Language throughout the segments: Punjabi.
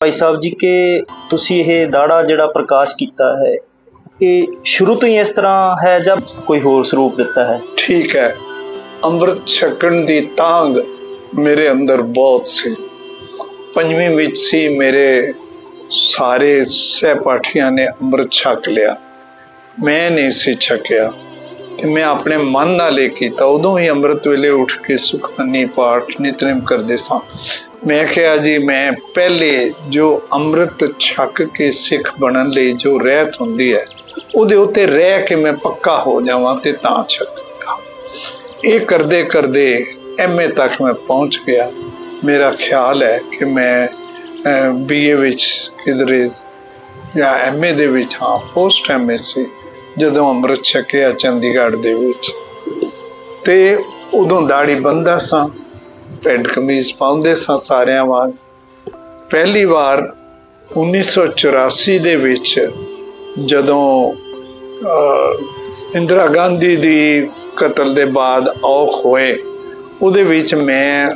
ਭਾਈ ਸਾਹਿਬ ਜੀ, ਕਿ ਤੁਸੀਂ ਇਹ ਦਾੜਾ ਜਿਹੜਾ ਪ੍ਰਕਾਸ਼ ਕੀਤਾ ਹੈ, ਇਹ ਸ਼ੁਰੂ ਤੋਂ ਹੀ ਇਸ ਤਰ੍ਹਾਂ ਹੈ ਜਾਂ ਕੋਈ ਹੋਰ ਸਰੂਪ ਦਿੱਤਾ ਹੈ? ਠੀਕ ਹੈ। ਅੰਮ੍ਰਿਤ ਛਕਣ ਦੀ ਤਾਂਗ ਮੇਰੇ ਅੰਦਰ ਬਹੁਤ ਸੀ। ਪੰਜਵੀਂ ਵਿੱਚ ਸੀ ਮੇਰੇ ਸਾਰੇ ਸਹਿਪਾਠੀਆਂ ਨੇ ਅੰਮ੍ਰਿਤ ਛਕ ਲਿਆ। ਮੈਂ ਨਹੀਂ ਸੀ ਛਕਿਆ ਤੇ ਮੈਂ ਆਪਣੇ ਮਨ ਨਾਲ ਇਹ ਕੀਤਾ। ਉਦੋਂ ਹੀ ਅੰਮ੍ਰਿਤ ਵੇਲੇ ਉੱਠ ਕੇ ਸੁਖਮਨੀ ਪਾਠ ਨਿਤਨੇਮ ਕਰਦੇ ਸਾਂ। ਮੈਂ ਕਿਹਾ ਜੀ, ਮੈਂ ਪਹਿਲੇ ਜੋ ਅੰਮ੍ਰਿਤ ਛਕ ਕੇ ਸਿੱਖ ਬਣਨ ਲਈ ਜੋ ਰਹਿਤ ਹੁੰਦੀ ਹੈ, ਉਹਦੇ ਉੱਤੇ ਰਹਿ ਕੇ ਮੈਂ ਪੱਕਾ ਹੋ ਜਾਵਾਂ ਤੇ ਤਾਂ ਛਕਾਂਗਾ ਇਹ ਕਰਦੇ ਕਰਦੇ ਐਮਏ ਤੱਕ ਮੈਂ ਪਹੁੰਚ ਗਿਆ। ਮੇਰਾ ਖਿਆਲ ਹੈ ਕਿ ਮੈਂ ਬੀਏ ਵਿੱਚ ਕਿਧਰੇ ਜਾਂ ਐਮਏ ਦੇ ਵਿੱਚ, ਹਾਂ ਪੋਸਟ ਐਮਏ ਸੀ, ਜਦੋਂ ਅੰਮ੍ਰਿਤ ਛਕਿਆ ਚੰਡੀਗੜ੍ਹ ਦੇ ਵਿੱਚ। ਤੇ ਉਦੋਂ ਦਾੜੀ ਬੰਦਾ ਸਾਂ। ਪੈਂਟ ਕਮੀਜ਼ ਪਾਉਂਦੇ ਸਾਂ ਸਾਰਿਆਂ ਵਾਂਗ। ਪਹਿਲੀ ਵਾਰ 1984 ਦੇ ਵਿੱਚ ਜਦੋਂ ਇੰਦਰਾ ਗਾਂਧੀ ਦੀ ਕਤਲ ਦੇ ਬਾਅਦ ਔਖ ਹੋਏ, ਉਹਦੇ ਵਿੱਚ ਮੈਂ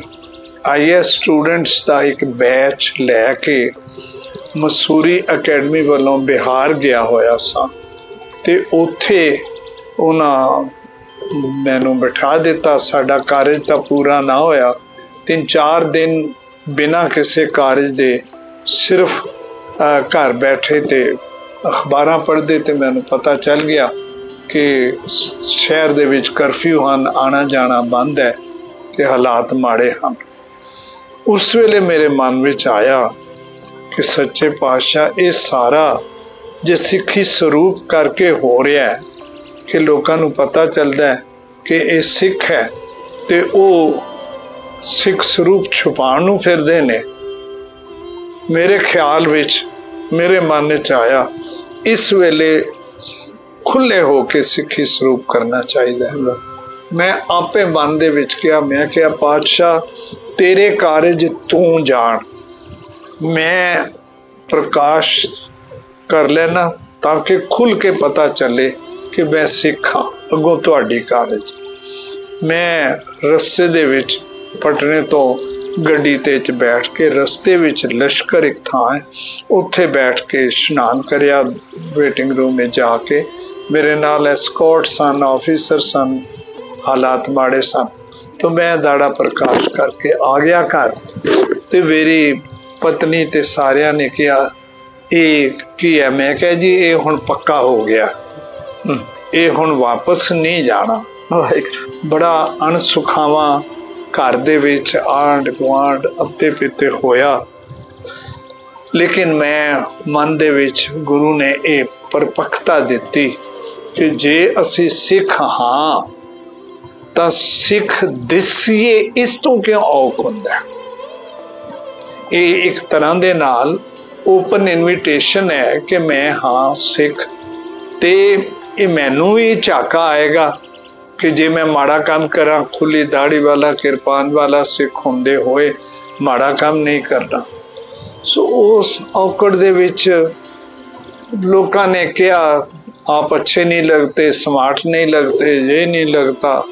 ਆਈਐਸ ਸਟੂਡੈਂਟਸ ਦਾ ਇੱਕ ਬੈਚ ਲੈ ਕੇ ਮਸੂਰੀ ਅਕੈਡਮੀ ਵੱਲੋਂ ਬਿਹਾਰ ਗਿਆ ਹੋਇਆ ਸਾਂ ਤੇ ਉੱਥੇ ਉਹਨਾਂ ਮੈਨੂੰ ਬਿਠਾ ਦਿੱਤਾ, ਸਾਡਾ ਕਾਰਜ ਤਾਂ ਪੂਰਾ ਨਾ ਹੋਇਆ। ਤਿੰਨ ਚਾਰ ਦਿਨ ਬਿਨਾਂ ਕਿਸੇ ਕਾਰਜ ਦੇ ਸਿਰਫ ਘਰ ਬੈਠੇ ਤੇ ਅਖਬਾਰਾਂ ਪੜ੍ਹਦੇ ਤੇ ਮੈਨੂੰ ਪਤਾ ਚੱਲ ਗਿਆ ਕਿ ਸ਼ਹਿਰ ਦੇ ਵਿੱਚ ਕਰਫਿਊ ਹਨ ਆਣਾ ਜਾਣਾ ਬੰਦ ਹੈ ਤੇ ਹਾਲਾਤ ਮਾੜੇ ਹਨ। ਉਸ ਵੇਲੇ ਮੇਰੇ ਮਨ ਵਿੱਚ ਆਇਆ ਕਿ ਸੱਚੇ ਪਾਤਸ਼ਾਹ ਇਹ ਸਾਰਾ ਜੇ ਸਿੱਖੀ ਸਰੂਪ ਕਰਕੇ ਹੋ ਰਿਹਾ ਹੈ ਕਿ ਲੋਕਾਂ ਨੂੰ ਪਤਾ ਚੱਲਦਾ ਹੈ ਕਿ ਇਹ ਸਿੱਖ ਹੈ ਤੇ ਉਹ ਸਿੱਖ ਸਰੂਪ ਛੁਪਾਉਣ ਨੂੰ ਫਿਰਦੇ ਨੇ। ਮੇਰੇ ਖਿਆਲ ਵਿੱਚ, ਮੇਰੇ ਮਨ ਵਿੱਚ ਆਇਆ, ਇਸ ਵੇਲੇ ਖੁੱਲੇ ਹੋ ਕੇ ਸਿੱਖੀ ਸਰੂਪ ਕਰਨਾ ਚਾਹੀਦਾ ਹੈ। ਮੈਂ ਆਪੇ ਮਨ ਦੇ ਵਿੱਚ ਕਿਹਾ, ਮੈਂ ਕਿਹਾ, ਪਾਤਸ਼ਾਹ, ਤੇਰੇ ਕਾਰਜ ਤੂੰ ਜਾਣ। ਮੈਂ ਪ੍ਰਕਾਸ਼ ਕਰ ਲੈਣਾ ਤਾਂ ਕਿ ਖੁੱਲ ਕੇ ਪਤਾ ਚੱਲੇ ਕਿ ਮੈਂ ਸਿੱਖ ਹਾਂ, ਅੱਗੋਂ ਤੁਹਾਡੀ ਕਾਰਜ। ਮੈਂ ਰਸਤੇ ਦੇ ਵਿੱਚ ਪਟਨੇ ਤੋਂ ਗੱਡੀ ਤੇ ਚ ਬੈਠ ਕੇ ਰਸਤੇ ਵਿੱਚ ਲਸ਼ਕਰ ਇੱਕ ਥਾਂ ਹੈ। ਉੱਥੇ ਬੈਠ ਕੇ ਇਸ਼ਨਾਨ ਕਰਿਆ। ਵੇਟਿੰਗ ਰੂਮ ਵਿੱਚ ਜਾ ਕੇ ਮੇਰੇ ਨਾਲ ਐਸਕੋਰਟ ਸਨ ਆਫੀਸਰ ਸਨ, ਹਾਲਾਤ ਮਾੜੇ ਸਨ। ਤਾਂ ਮੈਂ ਦਾੜਾ ਪ੍ਰਕਾਸ਼ ਕਰਕੇ ਆ ਗਿਆ ਘਰ ਤੇ ਮੇਰੀ ਪਤਨੀ ਤੇ ਸਾਰਿਆਂ ਨੇ ਕਿਹਾ, ਇਹ ਕੀ ਹੈ? ਮੈਂ ਕਿਹਾ, ਜੀ, ਇਹ ਹੁਣ ਪੱਕਾ ਹੋ ਗਿਆ। ਇਹ ਹੁਣ ਵਾਪਸ ਨਹੀਂ ਜਾਣਾ। ਬੜਾ ਅਣਸੁਖਾਵਾਂ ਘਰ ਦੇ ਵਿੱਚ ਆਂਡ ਗੁਆਂਢ ਅੱਤੇ ਪਿੱਤੇ ਹੋਇਆ। ਲੇਕਿਨ ਮੈਂ ਮਨ ਦੇ ਵਿੱਚ ਗੁਰੂ ਨੇ ਇਹ ਪਰਪੱਕਤਾ ਦਿੱਤੀ ਕਿ ਜੇ ਅਸੀਂ ਸਿੱਖ ਹਾਂ, ਤਾਂ ਸਿੱਖ ਦਿਸੀਏ ਇਸ ਤੋਂ ਕਿਉਂ ਔਖ ਹੁੰਦਾ ਇਹ ਇੱਕ ਤਰ੍ਹਾਂ ਦੇ ਨਾਲ ਓਪਨ ਇਨਵੀਟੇਸ਼ਨ ਹੈ ਕਿ ਮੈਂ ਹਾਂ ਸਿੱਖ ਤੇ ਇਹ ਮੈਨੂੰ ਵੀ ਝਾਕਾ ਆਏਗਾ। ਕਿ ਜੇ ਮੈਂ ਮਾੜਾ ਕੰਮ ਕਰਾਂ ਖੁੱਲੀ ਦਾੜੀ ਵਾਲਾ, ਕਿਰਪਾਨ ਵਾਲਾ, ਸਿੱਖ ਹੁੰਦੇ ਹੋਏ ਮਾੜਾ ਕੰਮ ਨਹੀਂ ਕਰਦਾ। ਸੋ ਉਸ ਔਕੜ ਦੇ ਵਿੱਚ ਲੋਕਾਂ ਨੇ ਕਿਹਾ, ਆਪ ਅੱਛੇ ਨਹੀਂ ਲੱਗਤੇ ਸਮਾਰਟ ਨਹੀਂ ਲੱਗਤੇ ਇਹ ਨਹੀਂ ਲੱਗਤਾ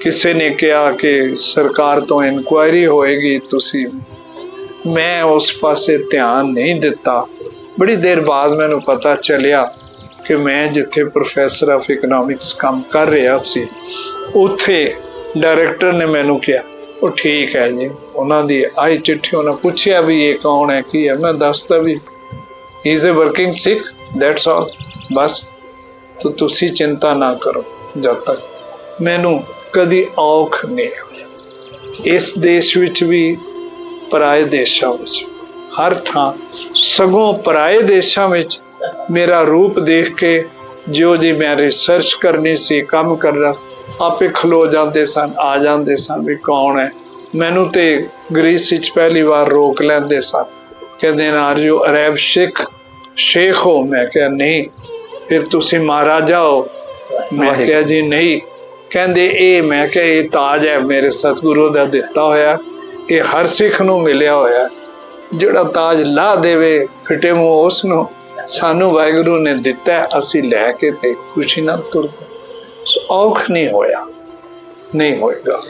ਕਿਸੇ ਨੇ ਕਿਹਾ ਕਿ ਸਰਕਾਰ ਤੋਂ ਇਨਕੁਆਇਰੀ ਹੋਏਗੀ, ਤੁਸੀਂ ਮੈਂ ਉਸ ਪਾਸੇ ਧਿਆਨ ਨਹੀਂ ਦਿੱਤਾ। ਬੜੀ ਦੇਰ ਬਾਅਦ ਮੈਨੂੰ ਪਤਾ ਚੱਲਿਆ ਕਿ ਮੈਂ ਜਿੱਥੇ ਪ੍ਰੋਫੈਸਰ ਆਫ ਇਕਨੋਮਿਕਸ ਕੰਮ ਕਰ ਰਿਹਾ ਸੀ, ਉੱਥੇ ਡਾਇਰੈਕਟਰ ਨੇ ਮੈਨੂੰ ਕਿਹਾ, ਉਹ ਠੀਕ ਹੈ ਜੀ, ਉਹਨਾਂ ਦੀ ਆਈ ਚਿੱਠੀ ਉਹਨਾਂ ਪੁੱਛਿਆ ਵੀ ਇਹ ਕੌਣ ਹੈ, ਕੀ ਹੈ, ਮੈਂ ਦੱਸਦਾ ਵੀ he is a working Sikh that's all ਬਸ, ਤੋ ਤੁਸੀਂ ਚਿੰਤਾ ਨਾ ਕਰੋ ਜਦ ਤੱਕ। ਮੈਨੂੰ ਕਦੀ ਔਖ ਨਹੀਂ ਹੋਈ ਇਸ ਦੇਸ਼ ਵਿੱਚ ਵੀ ਪਰਾਏ ਦੇਸ਼ਾਂ ਵਿੱਚ, ਹਰ ਥਾਂ, ਸਗੋਂ ਪਰਾਏ ਦੇਸ਼ਾਂ ਵਿੱਚ ਮੇਰਾ ਰੂਪ ਦੇਖ ਕੇ ਜਿਉ ਜੀ ਮੈਂ ਰਿਸਰਚ ਕਰਨੀ ਸੀ ਕੰਮ ਕਰਨਾ ਆਪੇ ਖਲੋ ਜਾਂਦੇ ਸਨ ਆ ਜਾਂਦੇ ਸਨ ਵੀ ਕੌਣ ਹੈ। ਮੈਨੂੰ ਤੇ ਗ੍ਰੀਸ ਵਿੱਚ ਪਹਿਲੀ ਵਾਰ ਰੋਕ ਲੈਂਦੇ ਸਨ। ਕਹਿੰਦੇ ਨਾ ਆਰ ਯੂ ਅਰਬ ਸਿੱਖ ਸ਼ੇਖ ਹੋ। ਮੈਂ ਕਿਹਾ ਨਹੀਂ ਫਿਰ ਤੁਸੀਂ ਮਹਾਰਾਜਾ ਹੋ? ਮੈਂ ਕਿਹਾ ਜੀ ਨਹੀਂ। ਕਹਿੰਦੇ ਇਹ ਮੈਂ ਕਿਹਾ ਇਹ ਤਾਜ ਹੈ ਮੇਰੇ ਸਤਿਗੁਰੂ ਦਾ ਦਿੱਤਾ ਹੋਇਆ ਇਹ ਹਰ ਸਿੱਖ ਨੂੰ ਮਿਲਿਆ ਹੋਇਆ ਜਿਹੜਾ ਤਾਜ ਲਾ ਦੇਵੇ ਫਿੱਟੇ ਮੂੰਹ ਉਸ ਨੂੰ ਸਾਨੂੰ ਵਾਹਿਗੁਰੂ ਨੇ ਦਿੱਤਾ, ਅਸੀਂ ਲੈ ਕੇ ਤੇ ਖੁਸ਼ੀ ਨਾਲ ਤੁਰਦੇ ਸੋ ਔਖ ਨਹੀਂ ਹੋਇਆ, ਨਹੀਂ ਹੋਏਗਾ।